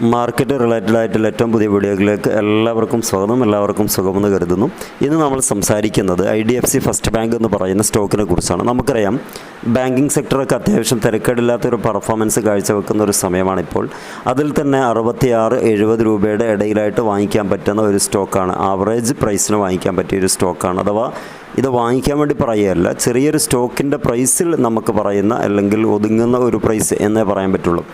Market related ആയിട്ടുള്ള ഏറ്റവും പുതിയ വീഡിയോകളിലേക്ക് എല്ലാവർക്കും സ്വാഗതം. എല്ലാവർക്കും സുഖമെന്ന് കരുതുന്നു. ഇന്ന് നമ്മൾ സംസാരിക്കുന്നത് I D F C first bank എന്ന് പറയുന്ന സ്റ്റോക്കിനെ കുറിച്ചാണ്. നമുക്കറിയാം ബാങ്കിങ് സെക്ടറൊക്കെ അത്യാവശ്യം തിരക്കേടില്ലാത്തൊരു പെർഫോമൻസ് കാഴ്ചവെക്കുന്ന ഒരു സമയമാണിപ്പോൾ. അതിൽ തന്നെ അറുപത്തിയാറ് എഴുപത് രൂപയുടെ ഇടയിലായിട്ട് വാങ്ങിക്കാൻ പറ്റുന്ന ഒരു സ്റ്റോക്കാണ്. ആവറേജ് പ്രൈസിന് വാങ്ങിക്കാൻ പറ്റിയ ഒരു സ്റ്റോക്കാണ്. അഥവാ ഇത് വാങ്ങിക്കാൻ വേണ്ടി പറയുകയല്ല ചെറിയൊരു സ്റ്റോക്കിന്റെ പ്രൈസിൽ നമുക്ക് പറയുന്ന അല്ലെങ്കിൽ ഒതുങ്ങുന്ന ഒരു പ്രൈസ് എന്നേ പറയാൻ പറ്റുള്ളൂ.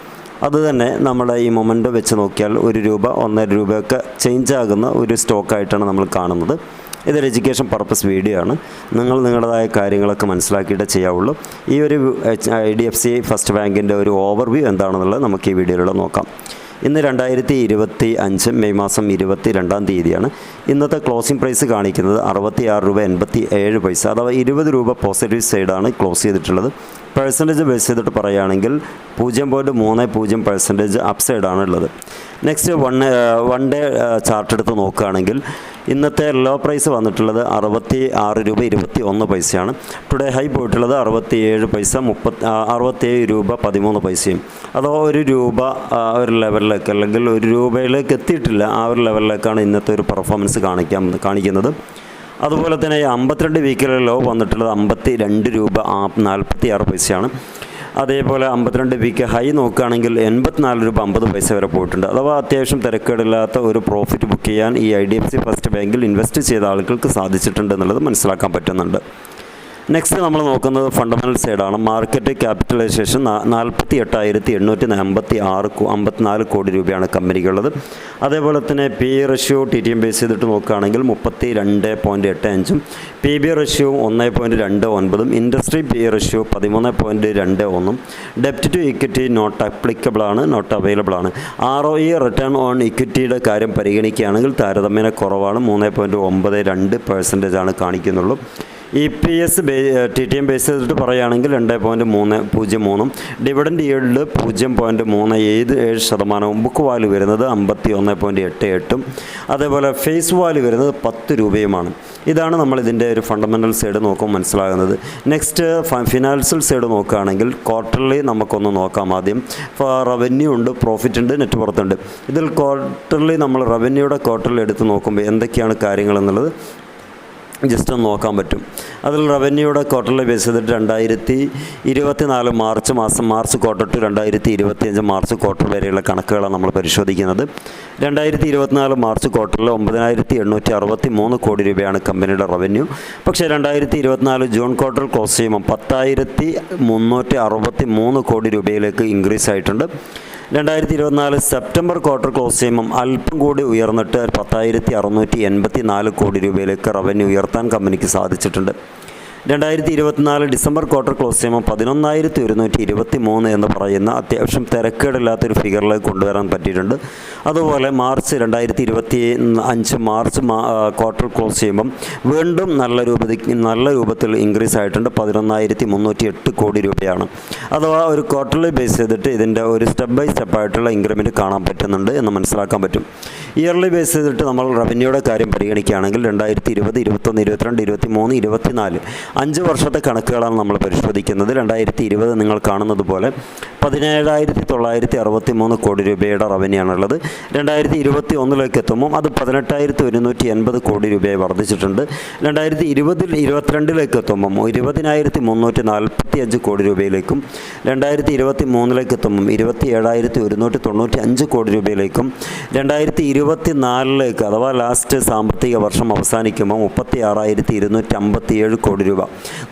അത് തന്നെ നമ്മുടെ ഈ മൊമെന്റ് വെച്ച് നോക്കിയാൽ ഒരു രൂപ ഒന്നര രൂപയൊക്കെ ചേഞ്ച് ആകുന്ന ഒരു സ്റ്റോക്കായിട്ടാണ് നമ്മൾ കാണുന്നത്. ഇതൊരു എഡ്യൂക്കേഷൻ പർപ്പസ് വീഡിയോ ആണ്. നിങ്ങൾ നിങ്ങളുടേതായ കാര്യങ്ങളൊക്കെ മനസ്സിലാക്കിയിട്ട് ചെയ്യാവുള്ളൂ. ഈ ഒരു I D F C first ബാങ്കിന്റെ ഒരു ഓവർവ്യൂ എന്താണെന്നുള്ളത് നമുക്ക് ഈ വീഡിയോയിലൂടെ നോക്കാം. ഇന്ന് രണ്ടായിരത്തി ഇരുപത്തി അഞ്ച് മെയ് മാസം ഇരുപത്തി രണ്ടാം തീയതിയാണ്. ഇന്നത്തെ ക്ലോസിംഗ് പ്രൈസ് കാണിക്കുന്നത് അറുപത്തി ആറ് രൂപ എൺപത്തി ഏഴ് പൈസ അഥവാ ഇരുപത് രൂപ പോസിറ്റീവ് സൈഡാണ് ക്ലോസ് ചെയ്തിട്ടുള്ളത്. പെർസെന്റേജ് ബേസ് ചെയ്തിട്ട് പറയുകയാണെങ്കിൽ പൂജ്യം പോയിന്റ് മൂന്ന് പൂജ്യം പെർസെന്റേജ് അപ്സൈഡാണ് ഉള്ളത്. Next one one day chart എടുത്ത് നോക്കുകയാണെങ്കിൽ ഇന്നത്തെ ലോ പ്രൈസ് വന്നിട്ടുള്ളത് അറുപത്തി ആറ് രൂപ ഇരുപത്തി ഒന്ന് പൈസയാണ്. ടുഡേ ഹൈ പോയിട്ടുള്ളത് അറുപത്തി ഏഴ് പൈസ മുപ്പത്തി അറുപത്തിയേഴ് രൂപ പതിമൂന്ന് പൈസയും. അതോ ഒരു രൂപ ഒരു ലെവലിലേക്ക് അല്ലെങ്കിൽ ഒരു രൂപയിലേക്ക് എത്തിയിട്ടില്ല ആ ഒരു ലെവലിലേക്കാണ് ഇന്നത്തെ ഒരു പെർഫോമൻസ് കാണിക്കാൻ കാണിക്കുന്നത്. അതുപോലെ തന്നെ അമ്പത്തിരണ്ട് വീക്കിലെ ലോ വന്നിട്ടുള്ളത് അമ്പത്തി രണ്ട് രൂപ നാൽപ്പത്തി ആറ് പൈസയാണ്. അതേപോലെ അമ്പത്തിരണ്ട് വീക്ക് ഹൈ നോക്കുകയാണെങ്കിൽ എൺപത്തിനാല് രൂപ അമ്പത് പൈസ വരെ പോയിട്ടുണ്ട്. അഥവാ അത്യാവശ്യം തിരക്കേടില്ലാത്ത ഒരു പ്രോഫിറ്റ് ബുക്ക് ചെയ്യാൻ ഈ I D F C first ബാങ്കിൽ ഇൻവെസ്റ്റ് ചെയ്ത ആളുകൾക്ക് സാധിച്ചിട്ടുണ്ട് എന്നുള്ളത് മനസ്സിലാക്കാൻ പറ്റുന്നുണ്ട്. നെക്സ്റ്റ് നമ്മൾ നോക്കുന്നത് ഫണ്ടമെന്റൽ സൈഡാണ് മാർക്കറ്റ് ക്യാപിറ്റലൈസേഷൻ നാൽപ്പത്തി എട്ടായിരത്തി എണ്ണൂറ്റി അമ്പത്തി ആറ് അമ്പത്തിനാല് കോടി രൂപയാണ് കമ്പനിക്കുള്ളത് അതേപോലെ തന്നെ P ratio T T M base ചെയ്തിട്ട് നോക്കുകയാണെങ്കിൽ മുപ്പത്തി രണ്ട് പോയിന്റ് എട്ട് അഞ്ചും പി ബി റഷ്യോ ഒന്ന് പോയിന്റ് രണ്ട് ഒൻപതും ഇൻഡസ്ട്രി പി റഷ്യോ പതിമൂന്ന് പോയിന്റ് രണ്ട് ഒന്നും ഡെപ്റ്റ് ടു ഇക്വിറ്റി നോട്ട് അപ്ലിക്കബിൾ ആണ് നോട്ട് അവൈലബിൾ ആണ്. R O E return on ഇക്വിറ്റിയുടെ കാര്യം പരിഗണിക്കുകയാണെങ്കിൽ താരതമ്യേന കുറവാണ്. മൂന്ന് പോയിന്റ് ഒമ്പത് രണ്ട് പെർസെന്റേജ് ആണ് കാണിക്കുന്നുള്ളൂ. ഇ പി എസ് ബേ ടി ടി എം ബേസ് ചെയ്തിട്ട് പറയുകയാണെങ്കിൽ രണ്ട് പോയിന്റ് മൂന്ന് പൂജ്യം മൂന്നും. ഡിവിഡൻഡ് ഈൽഡ് പൂജ്യം പോയിന്റ് മൂന്ന് ഏഴ് ഏഴ് ശതമാനവും. ബുക്ക് വാല്യൂ വരുന്നത് അമ്പത്തി ഒന്ന് പോയിന്റ് എട്ട് എട്ടും. അതേപോലെ ഫേസ് വാല്യൂ വരുന്നത് പത്ത് രൂപയുമാണ്. ഇതാണ് നമ്മൾ ഇതിന്റെ ഒരു ഫണ്ടമെന്റൽ സൈഡ് നോക്കുമ്പോൾ മനസ്സിലാകുന്നത്. നെക്സ്റ്റ് ഫിനാൻഷ്യൽ സൈഡ് നോക്കുകയാണെങ്കിൽ ക്വാർട്ടർലി നമുക്കൊന്ന് നോക്കാം ആദ്യം. റവന്യൂ ഉണ്ട് പ്രോഫിറ്റ് ഉണ്ട് നെറ്റ് വർത്ത് ഉണ്ട്. ഇതിൽ ക്വാർട്ടർലി നമ്മൾ റവന്യൂയുടെ ക്വാർട്ടറിൽ എടുത്ത് നോക്കുമ്പോൾ എന്തൊക്കെയാണ് കാര്യങ്ങൾ എന്നുള്ളത് ജസ്റ്റ് ഒന്ന് നോക്കാൻ പറ്റും. അതിൽ റവന്യൂയുടെ ക്വാർട്ടറിൽ ബേസ് ചെയ്തിട്ട് രണ്ടായിരത്തി ഇരുപത്തി നാല് മാർച്ച് മാസം മാർച്ച് ക്വാർട്ടർ ടു രണ്ടായിരത്തി ഇരുപത്തിയഞ്ച് മാർച്ച് ക്വാർട്ടർ വരെയുള്ള കണക്കുകളാണ് നമ്മൾ പരിശോധിക്കുന്നത്. രണ്ടായിരത്തി ഇരുപത്തിനാല് മാർച്ച് ക്വാർട്ടറിൽ ഒമ്പതിനായിരത്തി എണ്ണൂറ്റി അറുപത്തി മൂന്ന് കോടി രൂപയാണ് കമ്പനിയുടെ റവന്യൂ പക്ഷേ രണ്ടായിരത്തി ഇരുപത്തിനാല് ജൂൺ ക്വാർട്ടർ ക്ലോസ് ചെയ്യുമ്പോൾ പത്തായിരത്തി മുന്നൂറ്റി അറുപത്തി മൂന്ന് കോടി രൂപയിലേക്ക് ഇൻക്രീസ് ആയിട്ടുണ്ട്. രണ്ടായിരത്തി ഇരുപത്തിനാല് സെപ്റ്റംബർ ക്വാർട്ടർ ക്ലോസ് ചെയ്യുമ്പം അല്പം കൂടി ഉയർന്നിട്ട് പത്തായിരത്തി അറുന്നൂറ്റി എൺപത്തി നാല് കോടി രൂപയിലേക്ക് റവന്യൂ ഉയർത്താൻ കമ്പനിക്ക് സാധിച്ചിട്ടുണ്ട്. രണ്ടായിരത്തി ഇരുപത്തിനാല് ഡിസംബർ ക്വാർട്ടർ ക്ലോസ് ചെയ്യുമ്പോൾ പതിനൊന്നായിരത്തി ഒരുന്നൂറ്റി ഇരുപത്തി മൂന്ന് എന്ന് പറയുന്ന അത്യാവശ്യം തിരക്കേടില്ലാത്തൊരു ഫിഗറിലേക്ക് കൊണ്ടുവരാൻ പറ്റിയിട്ടുണ്ട്. അതുപോലെ മാർച്ച് രണ്ടായിരത്തി ഇരുപത്തി അഞ്ച് മാർച്ച് ക്വാർട്ടർ ക്ലോസ് ചെയ്യുമ്പം വീണ്ടും നല്ല രൂപത്തിൽ നല്ല രൂപത്തിൽ ഇൻക്രീസ് ആയിട്ടുണ്ട്. പതിനൊന്നായിരത്തി മുന്നൂറ്റി എട്ട് കോടി രൂപയാണ്. അഥവാ ഒരു ക്വാർട്ടർലി ബേസ് ചെയ്തിട്ട് ഇതിന്റെ ഒരു സ്റ്റെപ്പ് ബൈ സ്റ്റെപ്പ് ആയിട്ടുള്ള ഇൻക്രിമെന്റ് കാണാൻ പറ്റുന്നുണ്ട് എന്ന് മനസ്സിലാക്കാൻ പറ്റും. ഇയർലി ബേസ് ചെയ്തിട്ട് നമ്മൾ റവന്യൂയുടെ കാര്യം പരിഗണിക്കുകയാണെങ്കിൽ രണ്ടായിരത്തി ഇരുപത് ഇരുപത്തൊന്ന് ഇരുപത്തിരണ്ട് ഇരുപത്തി മൂന്ന് ഇരുപത്തിനാല് അഞ്ച് വർഷത്തെ കണക്കുകളാണ് നമ്മൾ പരിശോധിക്കുന്നത്. രണ്ടായിരത്തി ഇരുപത് നിങ്ങൾ കാണുന്നത് പോലെ പതിനേഴായിരത്തി തൊള്ളായിരത്തി അറുപത്തി മൂന്ന് കോടി രൂപയുടെ റവന്യൂ ആണുള്ളത്. രണ്ടായിരത്തി ഇരുപത്തി ഒന്നിലേക്ക് എത്തുമ്പോൾ അത് പതിനെട്ടായിരത്തി ഒരുന്നൂറ്റി എൺപത് കോടി രൂപയായി വർദ്ധിച്ചിട്ടുണ്ട്. രണ്ടായിരത്തി ഇരുപതിൽ ഇരുപത്തിരണ്ടിലേക്ക് എത്തുമ്പം ഇരുപതിനായിരത്തി മുന്നൂറ്റി നാൽപ്പത്തി അഞ്ച് കോടി രൂപയിലേക്കും രണ്ടായിരത്തി ഇരുപത്തി മൂന്നിലേക്ക് എത്തുമ്പം ഇരുപത്തി ഏഴായിരത്തി ഒരുന്നൂറ്റി തൊണ്ണൂറ്റി അഞ്ച് കോടി രൂപയിലേക്കും രണ്ടായിരത്തി ഇരുപത്തി നാലിലേക്ക് അഥവാ ലാസ്റ്റ് സാമ്പത്തിക വർഷം അവസാനിക്കുമ്പോൾ മുപ്പത്തി ആറായിരത്തി ഇരുന്നൂറ്റി അമ്പത്തി ഏഴ് കോടി രൂപ.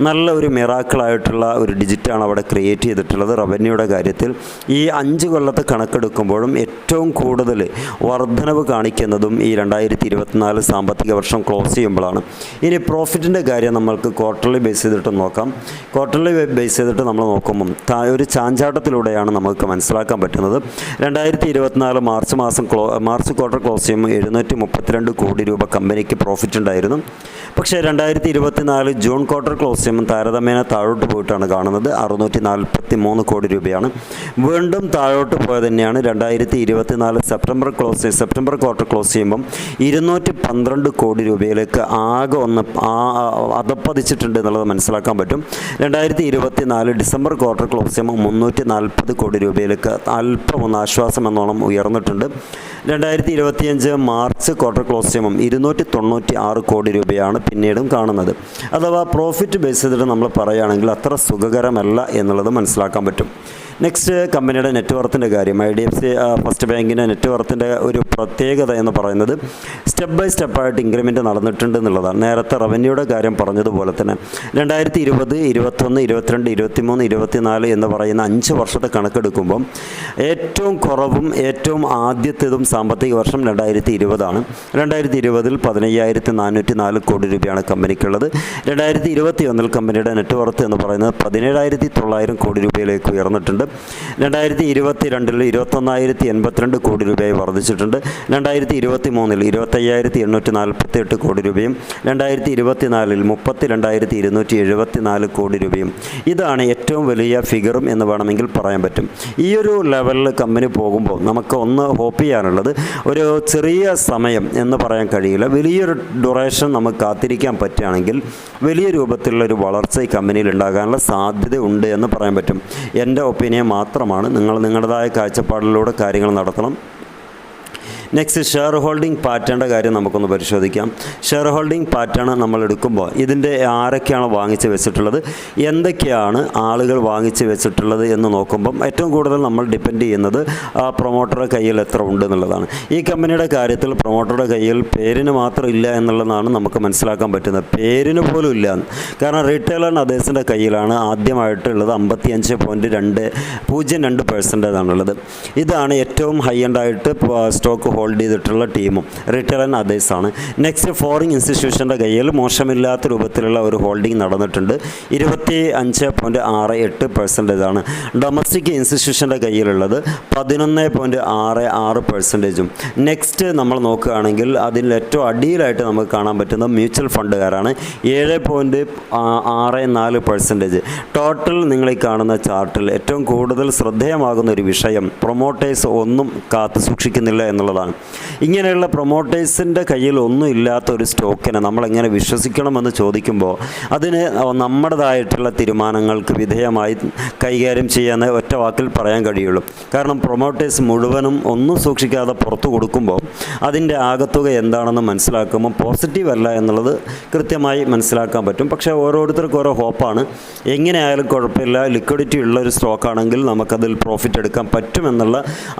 നല്ല ഒരു മിറാക്കിളായിട്ടുള്ള ഒരു ഡിജിറ്റാണ് അവിടെ ക്രിയേറ്റ് ചെയ്തിട്ടുള്ളത്. റവന്യൂയുടെ കാര്യത്തിൽ ഈ അഞ്ച് കൊല്ലത്തെ കണക്കെടുക്കുമ്പോഴും ഏറ്റവും കൂടുതൽ വർധനവ് കാണിക്കുന്നതും ഈ രണ്ടായിരത്തി ഇരുപത്തിനാല് സാമ്പത്തിക വർഷം ക്ലോസ് ചെയ്യുമ്പോഴാണ്. ഇനി പ്രോഫിറ്റിന്റെ കാര്യം നമ്മൾക്ക് ക്വാർട്ടർലി ബേസ് ചെയ്തിട്ട് നോക്കാം. ക്വാർട്ടർലി ബേസ് ചെയ്തിട്ട് നമ്മൾ നോക്കുമ്പം ഒരു ചാഞ്ചാട്ടത്തിലൂടെയാണ് നമുക്ക് മനസ്സിലാക്കാൻ പറ്റുന്നത്. രണ്ടായിരത്തി ഇരുപത്തിനാല് മാർച്ച് മാസം ക്ലോ മാർച്ച് ക്വാർട്ടർ ചെയ്യുമ്പോൾ എഴുന്നൂറ്റി മുപ്പത്തിരണ്ട് കോടി രൂപ കമ്പനിക്ക് പ്രോഫിറ്റ് ഉണ്ടായിരുന്നു. പക്ഷേ രണ്ടായിരത്തി ഇരുപത്തിനാല് ജൂൺ ക്വാർട്ടർ ക്ലോസ് ചെയ്യുമ്പോൾ താരതമ്യേന താഴോട്ട് പോയിട്ടാണ് കാണുന്നത്. അറുന്നൂറ്റി നാൽപ്പത്തി മൂന്ന് കോടി രൂപയാണ്. വീണ്ടും താഴോട്ട് പോയത് തന്നെയാണ്. രണ്ടായിരത്തി ഇരുപത്തിനാല് September close September quarter close ചെയ്യുമ്പം ഇരുന്നൂറ്റി പന്ത്രണ്ട് കോടി രൂപയിലേക്ക് ആകെ ഒന്ന് അതപ്പതിച്ചിട്ടുണ്ട് എന്നുള്ളത് മനസ്സിലാക്കാൻ പറ്റും. രണ്ടായിരത്തി ഇരുപത്തി നാല് ഡിസംബർ ക്വാർട്ടർ ക്ലോസ് ചെയ്യുമ്പോൾ മുന്നൂറ്റി നാൽപ്പത് കോടി രൂപയിലേക്ക് അല്പം ഒന്ന് ആശ്വാസം എന്നോണം ഉയർന്നിട്ടുണ്ട്. രണ്ടായിരത്തി ഇരുപത്തിയഞ്ച് മാർച്ച് ക്വാർട്ടർ ക്ലോസ് ചെയ്യുമ്പം ഇരുന്നൂറ്റി തൊണ്ണൂറ്റി ആറ് കോടി രൂപയാണ് പിന്നീടും കാണുന്നത്. അഥവാ പ്രോഫിറ്റ് ബേസ് ചെയ്തിട്ട് നമ്മൾ പറയുകയാണെങ്കിൽ അത്ര സുഖകരമല്ല എന്നുള്ളത് മനസ്സിലാക്കാൻ പറ്റും. നെക്സ്റ്റ് കമ്പനിയുടെ നെറ്റ്വർത്തിന്റെ കാര്യം. I D F C first ബാങ്കിന്റെ നെറ്റ്വർത്തിന്റെ ഒരു പ്രത്യേകത എന്ന് പറയുന്നത് സ്റ്റെപ്പ് ബൈ സ്റ്റെപ്പായിട്ട് ഇൻക്രിമെന്റ് നടന്നിട്ടുണ്ട് എന്നുള്ളതാണ്. നേരത്തെ റവന്യൂയുടെ കാര്യം പറഞ്ഞതുപോലെ തന്നെ രണ്ടായിരത്തി ഇരുപത് ഇരുപത്തൊന്ന് ഇരുപത്തിരണ്ട് ഇരുപത്തിമൂന്ന് ഇരുപത്തിനാല് എന്ന് പറയുന്ന അഞ്ച് വർഷത്തെ കണക്കെടുക്കുമ്പം ഏറ്റവും കുറവും ഏറ്റവും ആദ്യത്തേതും സാമ്പത്തിക വർഷം രണ്ടായിരത്തി ഇരുപതാണ് രണ്ടായിരത്തി ഇരുപതിൽ പതിനയ്യായിരത്തി നാനൂറ്റി നാല് കോടി രൂപയാണ് കമ്പനിക്കുള്ളത്. രണ്ടായിരത്തി ഇരുപത്തി ഒന്നിൽ കമ്പനിയുടെ നെറ്റ്വർത്ത് എന്ന് പറയുന്നത് പതിനേഴായിരത്തി തൊള്ളായിരം കോടി രൂപയിലേക്ക് ഉയർന്നിട്ടുണ്ട്. രണ്ടായിരത്തി ഇരുപത്തി രണ്ടിൽ ഇരുപത്തൊന്നായിരത്തി എൺപത്തിരണ്ട് കോടി രൂപയായി വർദ്ധിച്ചിട്ടുണ്ട്. രണ്ടായിരത്തി ഇരുപത്തി മൂന്നിൽ ഇരുപത്തയ്യായിരത്തി എണ്ണൂറ്റി നാൽപ്പത്തി എട്ട് കോടി രൂപയും രണ്ടായിരത്തി ഇരുപത്തി നാലിൽ മുപ്പത്തി രണ്ടായിരത്തി ഇരുന്നൂറ്റി എഴുപത്തി നാല് കോടി രൂപയും. ഇതാണ് ഏറ്റവും വലിയ ഫിഗറും എന്ന് വേണമെങ്കിൽ പറയാൻ പറ്റും. ഈ ഒരു ലെവലിൽ കമ്പനി പോകുമ്പോൾ നമുക്ക് ഒന്ന് ഹോപ്പ് ചെയ്യാനുള്ളത് ഒരു ചെറിയ സമയം എന്ന് പറയാൻ കഴിയില്ല. വലിയൊരു ഡ്യൂറേഷൻ നമുക്ക് കാത്തിരിക്കാൻ പറ്റുകയാണെങ്കിൽ വലിയ രൂപത്തിലുള്ള ഒരു വളർച്ച ഈ കമ്പനിയിൽ ഉണ്ടാകാനുള്ള സാധ്യത ഉണ്ട് എന്ന് പറയാൻ പറ്റും. എന്റെ ഒപ്പീനിയൻ മാത്രമാണ്. നിങ്ങൾ നിങ്ങളുടേതായ കാഴ്ചപ്പാടിലൂടെ കാര്യങ്ങൾ നടത്തണം. നെക്സ്റ്റ് ഷെയർ ഹോൾഡിംഗ് പാറ്റേണിന്റെ കാര്യം നമുക്കൊന്ന് പരിശോധിക്കാം. ഷെയർ ഹോൾഡിംഗ് പാറ്റേൺ നമ്മൾ എടുക്കുമ്പോൾ ഇതിന്റെ ആരൊക്കെയാണ് വാങ്ങിച്ച് വെച്ചിട്ടുള്ളത്? എന്തൊക്കെയാണ് ആളുകൾ വാങ്ങിച്ച് വെച്ചിട്ടുള്ളത് എന്ന് നോക്കുമ്പം ഏറ്റവും കൂടുതൽ നമ്മൾ ഡിപ്പെൻഡ് ചെയ്യുന്നത് പ്രൊമോട്ടറുടെ കയ്യിൽ എത്ര ഉണ്ട് എന്നുള്ളതാണ്. ഈ കമ്പനിയുടെ കാര്യത്തിൽ പ്രൊമോട്ടറുടെ കയ്യിൽ പേരിന് മാത്രം ഇല്ല എന്നുള്ളതാണ് നമുക്ക് മനസ്സിലാക്കാൻ പറ്റുന്നത്. പേരിന് പോലും ഇല്ല. കാരണം റീറ്റെയിലർ അതേഴ്സിന്റെ കയ്യിലാണ് ആദ്യമായിട്ടുള്ളത് അമ്പത്തിയഞ്ച് പോയിന്റ് രണ്ട് പൂജ്യം രണ്ട് പെർസെന്റേജ് ഇതാണ് ഏറ്റവും ഹൈ എൻഡായിട്ട് സ്റ്റോക്ക് ഹോൾഡ് ചെയ്തിട്ടുള്ള ടീമും റിട്ടയർ ആൻഡ് അതേഴ്സ് ആണ്. നെക്സ്റ്റ് ഫോറിൻ ഇൻസ്റ്റിറ്റ്യൂഷന്റെ കയ്യിൽ മോശമില്ലാത്ത രൂപത്തിലുള്ള ഒരു ഹോൾഡിംഗ് നടന്നിട്ടുണ്ട്. ഇരുപത്തി അഞ്ച് പോയിന്റ് ആറ് എട്ട് പെർസെന്റേജ് ആണ് ഡൊമസ്റ്റിക് ഇൻസ്റ്റിറ്റ്യൂഷന്റെ കയ്യിലുള്ളത് പതിനൊന്ന് പോയിന്റ് ആറ് ആറ് പെർസെന്റേജും നെക്സ്റ്റ് നമ്മൾ നോക്കുകയാണെങ്കിൽ അതിൽ ഏറ്റവും അടിയിലായിട്ട് നമുക്ക് കാണാൻ പറ്റുന്ന മ്യൂച്വൽ ഫണ്ടുകാരാണ് ഏഴ് പോയിന്റ് ആറ് നാല് പെർസെന്റേജ് ടോട്ടൽ നിങ്ങൾ ഈ കാണുന്ന ചാർട്ടിൽ ഏറ്റവും കൂടുതൽ ശ്രദ്ധേയമാകുന്ന ഒരു വിഷയം പ്രൊമോട്ടേഴ്സ് ഒന്നും കാത്തു സൂക്ഷിക്കുന്നില്ല എന്നുള്ളതാണ്. ഇങ്ങനെയുള്ള പ്രൊമോട്ടേഴ്സിന്റെ കയ്യിൽ ഒന്നും ഇല്ലാത്ത ഒരു സ്റ്റോക്കിനെ നമ്മളെങ്ങനെ വിശ്വസിക്കണമെന്ന് ചോദിക്കുമ്പോൾ അതിന് നമ്മുടേതായിട്ടുള്ള തീരുമാനങ്ങൾക്ക് വിധേയമായി കൈകാര്യം ചെയ്യാൻ ഒറ്റ വാക്കിൽ പറയാൻ കഴിയുള്ളൂ. കാരണം പ്രൊമോട്ടേഴ്സ് മുഴുവനും ഒന്നും സൂക്ഷിക്കാതെ പുറത്തു കൊടുക്കുമ്പോൾ അതിന്റെ ആകത്തുക എന്താണെന്ന് മനസ്സിലാക്കുമ്പോൾ പോസിറ്റീവ് അല്ല എന്നുള്ളത് കൃത്യമായി മനസ്സിലാക്കാൻ പറ്റും. പക്ഷേ ഓരോരുത്തർക്കും ഓരോ ഹോപ്പാണ് എങ്ങനെയായാലും കുഴപ്പമില്ല. ലിക്വിഡിറ്റി ഉള്ള ഒരു സ്റ്റോക്കാണെങ്കിൽ നമുക്കതിൽ പ്രോഫിറ്റ് എടുക്കാൻ പറ്റുമെന്നുള്ള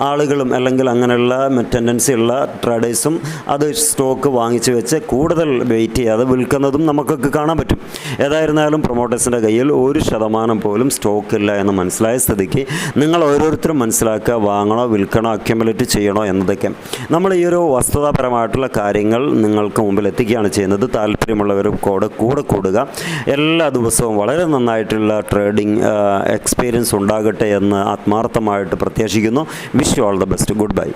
ആളുകളും അല്ലെങ്കിൽ അങ്ങനെയുള്ള ടെൻഡൻസി ഉള്ള ട്രേഡേഴ്സും അത് സ്റ്റോക്ക് വാങ്ങിച്ചു വെച്ച് കൂടുതൽ വെയിറ്റ് ചെയ്യാതെ വിൽക്കുന്നതും നമുക്കൊക്കെ കാണാൻ പറ്റും. ഏതായിരുന്നാലും പ്രൊമോട്ടേഴ്സിന്റെ കയ്യിൽ ഒരു ശതമാനം പോലും സ്റ്റോക്ക് ഇല്ല എന്ന് മനസ്സിലായ സ്ഥിതിക്ക് നിങ്ങൾ ഓരോരുത്തരും മനസ്സിലാക്കുക വാങ്ങണോ വിൽക്കണോ അക്യുമുലേറ്റ് ചെയ്യണോ എന്നതൊക്കെ. നമ്മൾ ഈ ഒരു വസ്തുതാപരമായിട്ടുള്ള കാര്യങ്ങൾ നിങ്ങൾക്ക് മുമ്പിൽ എത്തിക്കുകയാണ് ചെയ്യുന്നത്. താല്പര്യമുള്ളവരും കൂടെ കൂടെ കൂടുക. എല്ലാ ദിവസവും വളരെ നന്നായിട്ടുള്ള ട്രേഡിംഗ് എക്സ്പീരിയൻസ് ഉണ്ടാകട്ടെ എന്ന് ആത്മാർത്ഥമായിട്ട് പ്രത്യാശിക്കുന്നു. Wish you all the best. Good bye.